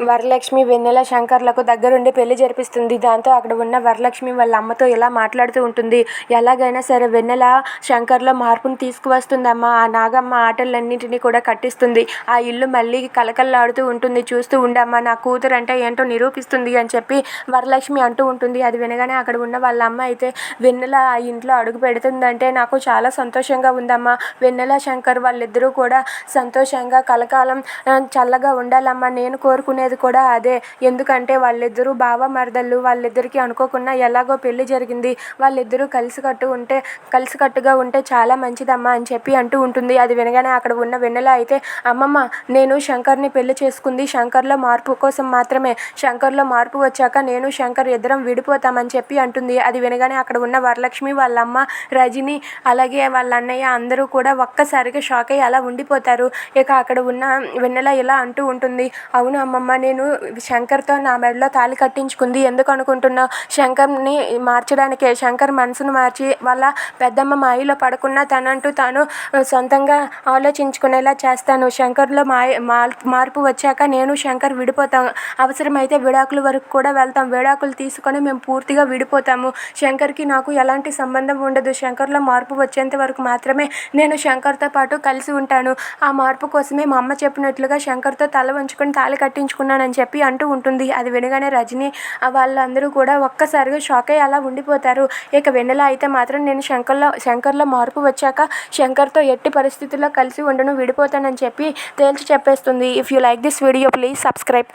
వరలక్ష్మి వెన్నెల శంకర్లకు దగ్గరుండి పెళ్ళి జరిపిస్తుంది. దాంతో అక్కడ ఉన్న వరలక్ష్మి వాళ్ళ అమ్మతో ఇలా మాట్లాడుతూ ఉంటుంది. ఎలాగైనా సరే వెన్నెల శంకర్లో మార్పును తీసుకువస్తుందమ్మా. ఆ నాగమ్మ ఆటలన్నింటినీ కూడా కట్టిస్తుంది. ఆ ఇల్లు మళ్ళీ కలకల్లాడుతూ ఉంటుంది. చూస్తూ ఉండమ్మా నా కూతురు అంటే ఏంటో నిరూపిస్తుంది అని చెప్పి వరలక్ష్మి అంటూ ఉంటుంది. అది వినగానే అక్కడ ఉన్న వాళ్ళ అమ్మ అయితే వెన్నెల ఆ ఇంట్లో అడుగు పెడుతుందంటే నాకు చాలా సంతోషంగా ఉందమ్మా. వెన్నెల శంకర్ వాళ్ళిద్దరూ కూడా సంతోషంగా కలకాలం చల్లగా ఉండాలమ్మా. నేను కోరుకునే అనేది కూడా అదే. ఎందుకంటే వాళ్ళిద్దరూ బావ మరదళ్ళు వాళ్ళిద్దరికీ అనుకోకుండా ఎలాగో పెళ్ళి జరిగింది. వాళ్ళిద్దరూ కలిసికట్టు ఉంటే కలిసికట్టుగా ఉంటే చాలా మంచిదమ్మా అని చెప్పి అంటూ ఉంటుంది. అది వినగానే అక్కడ ఉన్న వెన్నెల అయితే అమ్మమ్మ నేను శంకర్ని పెళ్ళి చేసుకుంది. శంకర్లో మార్పు కోసం మాత్రమే. శంకర్లో మార్పు వచ్చాక నేను శంకర్ ఇద్దరం విడిపోతామని చెప్పి అంటుంది. అది వినగానే అక్కడ ఉన్న వరలక్ష్మి వాళ్ళ అమ్మ రజని అలాగే వాళ్ళ అన్నయ్య అందరూ కూడా ఒక్కసారిగా షాక్ అయ్యి అలా ఉండిపోతారు. ఇక అక్కడ ఉన్న వెన్నెల ఇలా అంటూ ఉంటుంది. అవును అమ్మమ్మ నేను శంకర్తో నా మెడలో తాళి కట్టించుకుంది. ఎందుకు అనుకుంటున్నావు శంకర్ని మార్చడానికే శంకర్ మనసును మార్చి వాళ్ళ పెద్దమ్మ మాయలో పడకుండా తనంటూ తాను సొంతంగా ఆలోచించుకునేలా చేస్తాను. శంకర్లో మాయ మార్పు వచ్చాక నేను శంకర్ విడిపోతాం. అవసరమైతే విడాకుల వరకు కూడా వెళ్తాం. విడాకులు తీసుకొని మేము పూర్తిగా విడిపోతాము. శంకర్కి నాకు ఎలాంటి సంబంధం ఉండదు. శంకర్లో మార్పు వచ్చేంత వరకు మాత్రమే నేను శంకర్తో పాటు కలిసి ఉంటాను. ఆ మార్పు కోసమే మా అమ్మ చెప్పినట్లుగా శంకర్తో తల వంచుకొని తాళి కట్టించుకుని కట్టించుకున్నానని చెప్పి అంటూ ఉంటుంది. అది వినగానే రజని వాళ్ళందరూ కూడా ఒక్కసారిగా షాక్ అయ్యి అలా ఉండిపోతారు. ఇక వెన్నెల అయితే మాత్రం నేను శంకర్లో శంకర్లో మార్పు వచ్చాక శంకర్తో ఎట్టి పరిస్థితుల్లో కలిసి ఉండను విడిపోతానని చెప్పి తేల్చి చెప్పేస్తుంది. If you like this video please subscribe